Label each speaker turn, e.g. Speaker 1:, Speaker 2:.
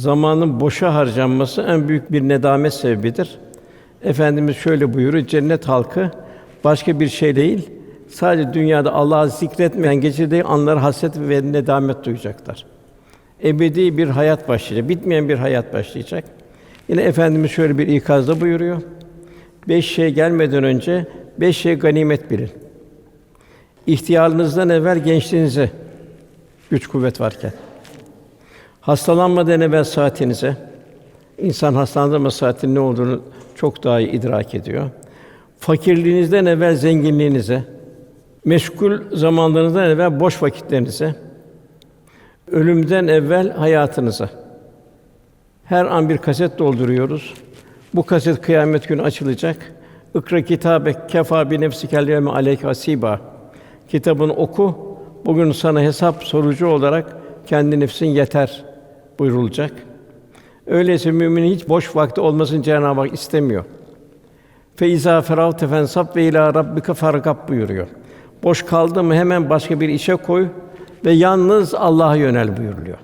Speaker 1: Zamanın boşa harcanması en büyük bir nedamet sebebidir. Efendimiz şöyle buyuruyor: Cennet halkı başka bir şey değil, sadece dünyada Allah'ı zikretmeyen geçirdiği anları hasret ve nedamet duyacaklar. Ebedi bir hayat başlayacak, bitmeyen bir hayat başlayacak. Yine Efendimiz şöyle bir ikazda buyuruyor: Beş şey gelmeden önce beş şey ganimet bilin. İhtiyarınızdan evvel gençliğinize güç kuvvet varken. Hastalanmadan evvel saatinize. İnsan hastalandığı zaman saatin ne olduğunu çok daha iyi idrak ediyor. Fakirliğinizden evvel zenginliğinize. Meşgul zamanlarınızdan evvel boş vakitlerinize. Ölümden evvel hayatınıza. Her an bir kaset dolduruyoruz. Bu kaset kıyamet günü açılacak. İkra kitabe kefa bi nefsikel yevme aleyke hasiba. Kitabını oku. Bugün sana hesap sorucu olarak kendi nefsin yeter buyurulacak. Öyleyse müminin hiç boş vakti olmasını Cenab-ı Hak istemiyor. Fe izâ feravte fensab ve ilâ rabbike fargab buyuruyor. Boş kaldı mı hemen başka bir işe koy ve yalnız Allah'a yönel buyuruluyor.